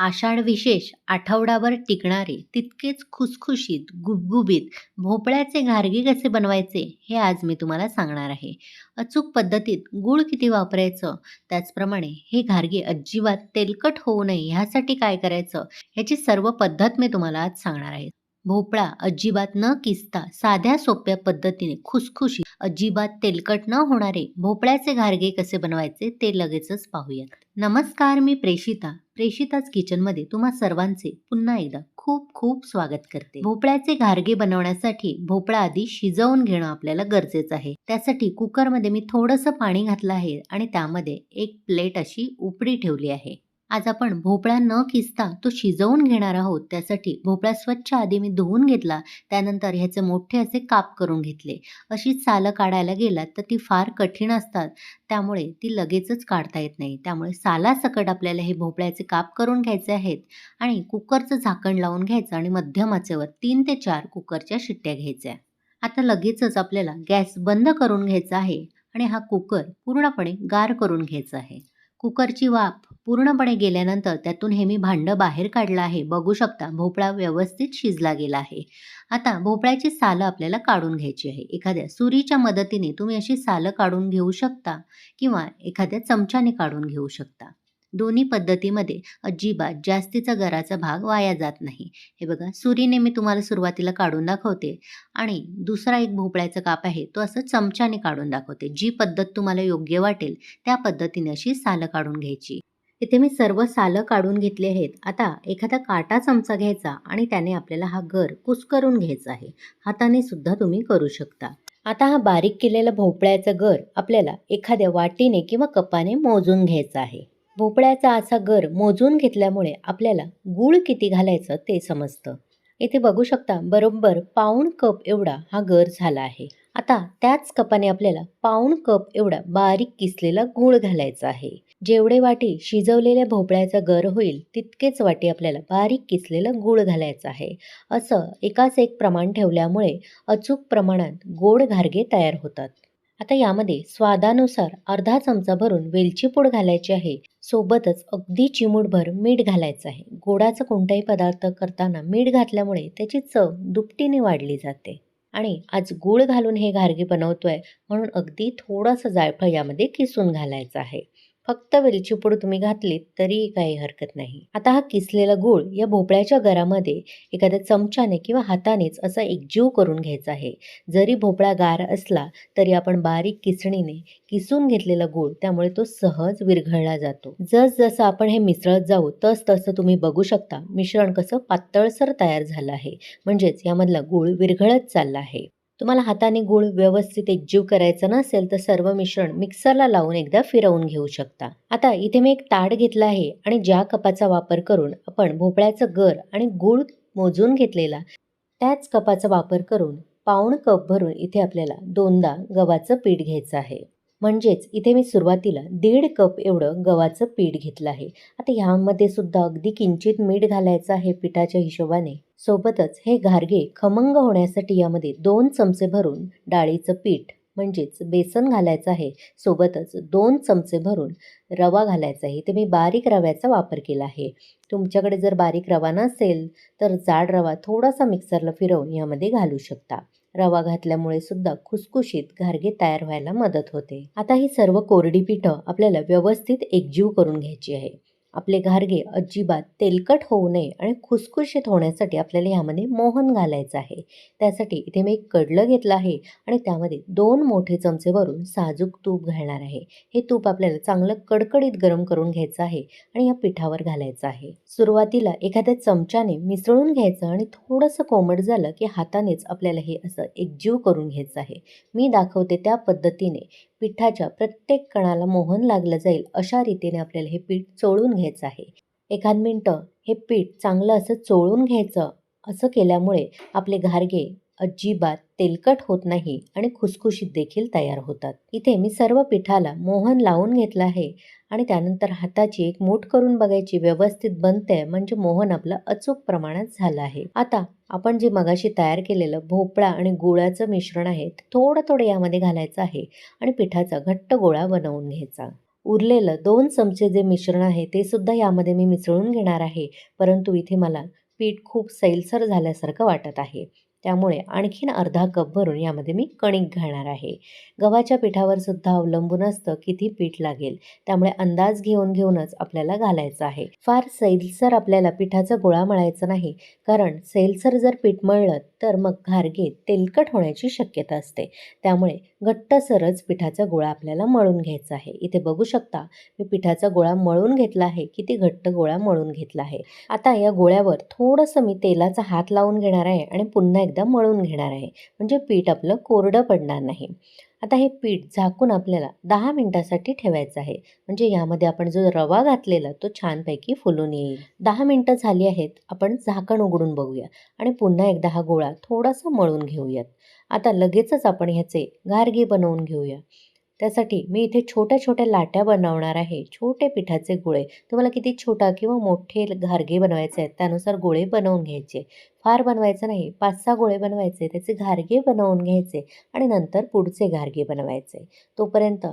आषाढ विशेष आठवडाभर टिकणारे तितकेच खुसखुशीत गुबगुबीत भोपळ्याचे घारगे कसे बनवायचे हे आज मी तुम्हाला सांगणार आहे. अचूक पद्धतीत गूळ किती वापरायचं? त्याचप्रमाणे हे घारगे अजिबात तेलकट होऊ नये ह्यासाठी काय करायचं? ह्याची सर्व पद्धत मी तुम्हाला आज सांगणार आहे. भोपळा अजिबात न किसता साध्या सोप्या पद्धतीने खुसखुशीत अजिबात तेलकट न होणारे भोपळ्याचे घारगे कसे बनवायचे ते लगेचच पाहूयात. नमस्कार मी प्रेषिता. प्रेषिताच किचनमध्ये तुम्हा सर्वांचे पुन्हा एकदा खूप खूप स्वागत करते. भोपळ्याचे घारगे बनवण्यासाठी भोपळा आधी शिजवून घेणं आपल्याला गरजेचं आहे. त्यासाठी कुकरमध्ये मी थोडंसं पाणी घातलं आहे आणि त्यामध्ये एक प्लेट अशी उपडी ठेवली आहे. आज आपण भोपळा न किसता तो शिजवून घेणार आहोत. त्यासाठी भोपळा स्वच्छ आधी मी धुवून घेतला. त्यानंतर ह्याचे मोठे असे काप करून घेतले. अशी सालं काढायला गेलात तर ती फार कठीण असतात. त्यामुळे ती लगेचच काढता येत नाही. त्यामुळे सालासकट आपल्याला हे भोपळ्याचे काप करून घ्यायचे आहेत आणि कुकरचं झाकण लावून घ्यायचं आणि मध्यम आचेवर तीन ते चार कुकरच्या शिट्ट्या घ्यायच्या. आता लगेचच आपल्याला गॅस बंद करून घ्यायचा आहे आणि हा कुकर पूर्णपणे गार करून घ्यायचा आहे. कुकरची वाफ पूर्णपणे गेल्यानंतर त्यातून हे मी भांडं बाहेर काढलं आहे. बघू शकता भोपळा व्यवस्थित शिजला गेला आहे. आता भोपळ्याची सालं आपल्याला काढून घ्यायची आहे. एखाद्या सुरीच्या मदतीने तुम्ही अशी सालं काढून घेऊ शकता किंवा एखाद्या चमच्याने काढून घेऊ शकता. दोन्ही पद्धतीमध्ये अजिबात जास्तीचा गराचा भाग वाया जात नाही. हे बघा सुरीने मी तुम्हाला सुरुवातीला काढून दाखवते आणि दुसरा एक भोपळ्याचा काप आहे तो असं चमच्याने काढून दाखवते. जी पद्धत तुम्हाला योग्य वाटेल त्या पद्धतीने अशी सालं काढून घ्यायची. इथे मी सर्व सालं काढून घेतली आहेत. आता एखादा काटा चमचा घ्यायचा आणि त्याने आपल्याला हा गर कुस्करून घ्यायचा आहे. हाताने सुद्धा तुम्ही करू शकता. आता हा बारीक केलेला भोपळ्याचा गर आपल्याला एखाद्या वाटीने किंवा कपाने मोजून घ्यायचा आहे. भोपळ्याचा असा गर मोजून घेतल्यामुळे आपल्याला गूळ किती घालायचं ते समजतं. इथे बघू शकता बरोबर पाऊण कप एवढा हा गर झाला आहे. आता त्याच कपाने आपल्याला पाऊण कप एवढा बारीक किसलेला गूळ घालायचा आहे. जेवढे वाटी शिजवलेल्या भोपळ्याचा गर होईल तितकेच वाटी आपल्याला बारीक किसलेला गूळ घालायचा आहे. असं एकाच एक प्रमाण ठेवल्यामुळे अचूक प्रमाणात गोड घारगे तयार होतात. आता यामध्ये स्वादानुसार अर्धा चमचा भरून वेलची पूड घालायची आहे. सोबतच अगदी चिमूटभर मीठ घालायचं आहे. गोडाचा कोणताही पदार्थ करताना मीठ घातल्यामुळे त्याची चव दुपटीने वाढली जाते. आणि आज गूळ घालून हे घारगे बनवतोय म्हणून अगदी थोडंसं जायफळ यामध्ये किसून घालायचं आहे. फक्त वेलची पूड तुम्ही घातलीत तरीही काही हरकत नाही. आता हा किसलेला गूळ या भोपळ्याच्या गरामध्ये एखाद्या चमच्याने किंवा हातानेच असा एकजीव करून घ्यायचा आहे. जरी भोपळा गार असला तरी आपण बारीक किसणीने किसून घेतलेला गूळ त्यामुळे तो सहज विरघळला जातो. जस जसं आपण हे मिसळत जाऊ तस तसं तुम्ही बघू शकता मिश्रण कसं पातळसर तयार झालं आहे. म्हणजेच यामधला गूळ विरघळत चालला आहे. तुम्हाला हाताने गूळ व्यवस्थित एकजीव करायचा नसेल तर सर्व मिश्रण मिक्सरला लावून एकदा फिरवून घेऊ शकता. आता इथे मी एक ताट घेतला आहे आणि ज्या कपाचा वापर करून आपण भोपळ्याचं गर आणि गूळ मोजून घेतलेला त्याच कपाचा वापर करून पाऊण कप भरून इथे आपल्याला दोनदा गव्हाचं पीठ घ्यायचं आहे. म्हणजेच इथे मी सुरुवातीला दीड कप एवढं गव्हाचं पीठ घेतलं आहे. आता ह्यामध्ये सुद्धा अगदी किंचित मीठ घालायचं आहे पिठाच्या हिशोबाने. सोबतच हे घारगे खमंग होण्यासाठी यामध्ये दोन चमचे भरून डाळीचं पीठ म्हणजेच बेसन घालायचं आहे. सोबतच दोन चमचे भरून रवा घालायचा आहे. ते मी बारीक रव्याचा वापर केला आहे. तुमच्याकडे जर बारीक रवा नसेल तर जाड रवा थोडासा मिक्सरला फिरवून यामध्ये घालू शकता. रवा घातल्यामुळे सुद्धा खुसखुशीत घारगे तयार व्हायला मदत होते. आता ही सर्व कोरडी पिठं आपल्याला व्यवस्थित एकजीव करून घ्यायची आहे. आपले घारगे अजिबात तेलकट होऊ नये आणि खुसखुशीत होण्यासाठी आपल्याला ह्यामध्ये मोहन घालायचं आहे. त्यासाठी इथे मी एक कडलं घेतलं आहे आणि त्यामध्ये दोन मोठे चमचे भरून साजूक तूप घालणार आहे. हे तूप आपल्याला चांगलं कडकडीत गरम करून घ्यायचं आहे आणि या पिठावर घालायचं आहे. सुरुवातीला एखाद्या चमच्याने मिसळून घ्यायचं आणि थोडंसं कोमट झालं की हातानेच आपल्याला हे असं एकजीव करून घ्यायचं आहे. मी दाखवते त्या पद्धतीने. पिठाच्या प्रत्येक कणाला मोहन लागलं जाईल अशा रीतीने आपल्याला हे पीठ चोळून घ्यायचं आहे. एखाद मिनटं हे पीठ चांगलं असं चोळून घ्यायचं असं केल्यामुळे आपले घारगे अजिबात तेलकट होत नाही आणि खुसखुशीत देखील तयार होतात. इथे मी सर्व पिठाला मोहन लावून घेतलं आहे आणि त्यानंतर हाताची एक मूठ करून बघायची व्यवस्थित बनते म्हणजे मोहन आपलं अचूक प्रमाणात झालं आहे. आता आपण जे मगाशी तयार केलेलं भोपळा आणि गुळाचं मिश्रण आहे ते थोडं थोडं यामध्ये घालायचं आहे आणि पिठाचा घट्ट गोळा बनवून घ्यायचा. उरलेलं दोन चमचे जे मिश्रण आहे ते सुद्धा यामध्ये मी मिसळून घेणार आहे परंतु इथे मला पीठ खूप सैलसर झाल्यासारखं वाटत आहे. त्यामुळे आणखीन अर्धा कप भरून यामध्ये मी कणिक घालणार आहे. गव्हाच्या पिठावर सुद्धा अवलंबून असतं किती पीठ लागेल त्यामुळे अंदाज घेऊन घेऊनच आपल्याला घालायचं आहे. फार सैलसर आपल्याला पिठाचा गोळा मळायचा नाही कारण सैलसर जर पीठ मळलं तर मग घारगे तेलकट होण्याची शक्यता असते. त्यामुळे घट्टसरच पिठाचा गोळा आपल्याला मळून घ्यायचा आहे. इथे बघू शकता मी पिठाचा गोळा मळून घेतला आहे किती घट्ट गोळा मळून घेतला आहे. आता या गोळ्यावर थोडंसं मी तेलाचा हात लावून घेणार आहे आणि पुन्हा एकदा मळून घेणार आहे. म्हणजे पीठ आपलं कोरडं पडणार नाही. आता हे पीठ झाकून आपल्याला दहा मिनटासाठी ठेवायचं आहे. म्हणजे यामध्ये आपण जो रवा घातलेला तो छानपैकी फुलून येईल. दहा मिनटं झाली आहेत आपण झाकण उघडून बघूया. आणि पुन्हा एकदा हा गोळा थोडासा मळून घेऊयात. आता लगेचच आपण ह्याचे गारगे बनवून घेऊया. त्यासाठी मी इथे छोट्या छोट्या लाट्या बनवणार आहे. छोटे पिठाचे गोळे. तुम्हाला किती छोटा किंवा मोठे घारगे बनवायचे आहेत त्यानुसार गोळे बनवून घ्यायचे. फार बनवायचं नाही पाच सहा गोळे बनवायचे त्याचे घारगे बनवून घ्यायचे आणि नंतर पुढचे घारगे बनवायचे. तोपर्यंत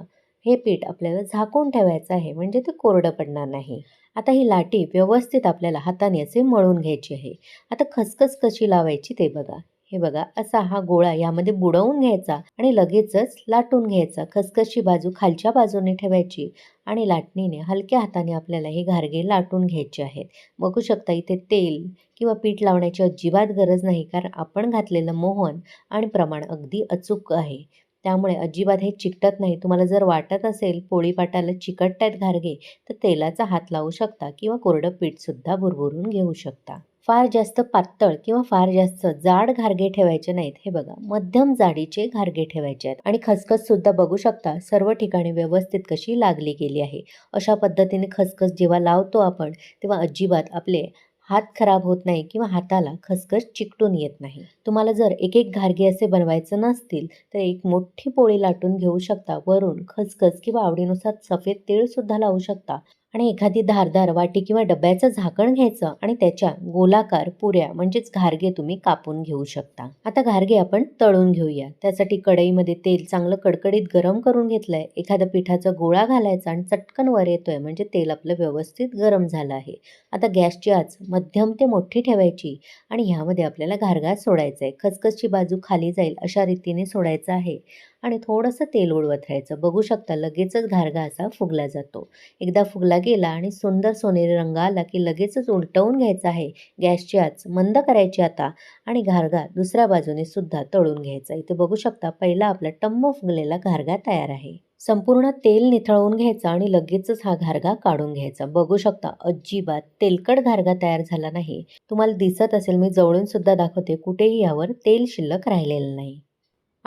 हे पीठ आपल्याला झाकून ठेवायचं आहे म्हणजे ते कोरडं पडणार नाही. आता ही लाटी व्यवस्थित आपल्याला हाताने असे मळून घ्यायची आहे. आता खसखस कशी लावायची ते बघा. हे बघा असा हा गोळा यामध्ये बुडवून घ्यायचा आणि लगेचच लाटून घ्यायचा खसखसची बाजू खालच्या बाजूने ठेवायची आणि लाटणीने हलक्या हाताने आपल्याला हे घारगे लाटून घ्यायचे आहेत. बघू शकता इथे तेल किंवा पीठ लावण्याची अजिबात गरज नाही कारण आपण घातलेलं मोहन आणि प्रमाण अगदी अचूक आहे. त्यामुळे अजिबात हे चिकटत नाही. तुम्हाला जर वाटत असेल पोळीपाटाला चिकटतायत घारगे तर तेलाचा हात लावू शकता किंवा कोरडं पीठसुद्धा भुरभुरून घेऊ शकता. फार जास्त पातळ किंवा फार जास्त जाड घारगे ठेवायचे नाहीत. हे बघा मध्यम जाडीचे घारगे ठेवायचे आहेत. आणि खसखस सुद्धा बघू शकता सर्व ठिकाणी व्यवस्थित कशी लागली गेली आहे. अशा पद्धतीने खसखस जेव्हा लावतो आपण तेव्हा अजिबात आपले हात खराब होत नाही किंवा हाताला खसखस चिकटून येत नाही. तुम्हाला जर एक एक घारगे असे बनवायचं नसतील तर एक मोठी पोळी लाटून घेऊ शकता. वरून खसखस किंवा आवडीनुसार सफेद तेलसुद्धा लावू शकता. आणि एखादी धारदार वाटी किंवा डब्याचं झाकण घ्यायचं आणि त्याच्या गोलाकार पुऱ्या म्हणजेच घारगे तुम्ही कापून घेऊ शकता. आता घारगे आपण तळून घेऊया. त्यासाठी कढईमध्ये तेल चांगलं कडकडीत गरम करून घेतलंय. एखाद्या पिठाचा गोळा घालायचा आणि चटकन वर येतोय म्हणजे तेल आपलं व्यवस्थित गरम झालं आहे. आता गॅसची आच मध्यम ते मोठी ठेवायची आणि ह्यामध्ये आपल्याला घारगा सोडायचा आहे खसखसची बाजू खाली जाईल अशा रीतीने सोडायचं आहे. आणि थोडंसं तेल उडवत राहायचं. बघू शकता लगेचच घारगा असा फुगला जातो. एकदा फुगला गेला आणि सुंदर सोनेरी रंग आला की लगेचच उलटवून घ्यायचा आहे. गॅसची आच मंद करायची आता आणि घारगा दुसऱ्या बाजूने सुद्धा तळून घ्यायचा. इथे बघू शकता पहिला आपला टम्म फुगलेला घारगा तयार आहे. संपूर्ण तेल निथळवून घ्यायचं आणि लगेचच हा घारगा काढून घ्यायचा. बघू शकता अजिबात तेलकट घारगा तयार झाला नाही. तुम्हाला दिसत असेल मी जवळून सुद्धा दाखवते कुठेही यावर तेल शिल्लक राहिलेलं नाही.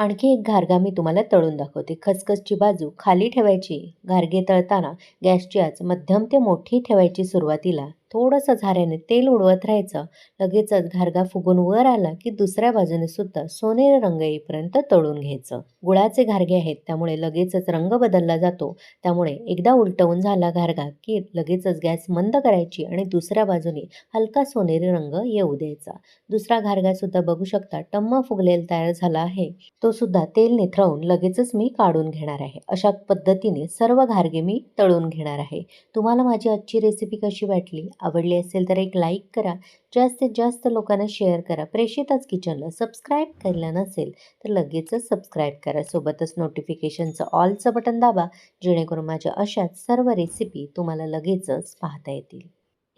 आणखी एक घारगा मी तुम्हाला तळून दाखवते. खसखसची बाजू खाली ठेवायची. घारगे तळताना गॅसची आच मध्यम ते मोठी ठेवायची सुरुवातीला. थोडंसं झाऱ्याने तेल उडवत राहायचं. लगेचच घारगा फुगून वर आला की दुसऱ्या बाजूने सुद्धा सोनेरी रंग येईपर्यंत तळून घ्यायचं. गुळाचे घारगे आहेत त्यामुळे लगेचच रंग बदलला जातो. त्यामुळे एकदा उलटवून झाला घारगा की लगेचच गॅस मंद करायची आणि दुसऱ्या बाजूने हलका सोनेरी रंग येऊ द्यायचा. दुसरा घारगा सुद्धा बघू शकता टम्म फुगलेला तयार झाला आहे. तो सुद्धा तेल निथळवून लगेचच मी काढून घेणार आहे. अशा पद्धतीने सर्व घारगे मी तळून घेणार आहे. तुम्हाला माझी आजची रेसिपी कशी वाटली? आवडली असेल तर एक लाईक करा. जास्तीत जास्त लोकांना शेअर करा. प्रेषितच किचनला सबस्क्राईब केलं नसेल तर लगेचच सबस्क्राईब करा. सोबतच नोटिफिकेशनचं ऑलचं बटन दाबा जेणेकरून माझ्या अशाच सर्व रेसिपी तुम्हाला लगेचच पाहता येतील.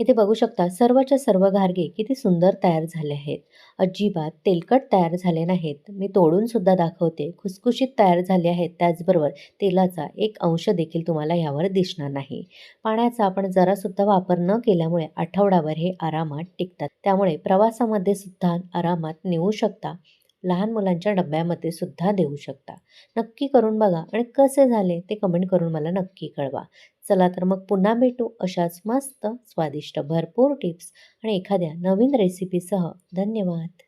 इथे बघू शकता सर्वच्या सर्व घारगे किती सुंदर तयार झाले आहेत. अजिबात तेलकट तयार झाले नाहीत. मी तोडून सुद्धा दाखवते. खुसखुशीत तयार झाले आहेत. त्याचबरोबर तेलाचा एक अंश देखील तुम्हाला यावर दिसणार नाही. पाण्याचा आपण जरासुद्धा वापर न केल्यामुळे आठवड्यावर हे आरामात टिकतात. त्यामुळे प्रवासामध्ये सुद्धा आरामात नेऊ शकता. लहान मुलांच्या डब्यामध्ये सुद्धा देऊ शकता. नक्की करून बघा. आणि कसे झाले ते कमेंट करून मला नक्की कळवा. चला तर मग पुन्हा भेटू अशाच मस्त स्वादिष्ट भरपूर टिप्स आणि एखाद्या नवीन रेसिपीसह धन्यवाद.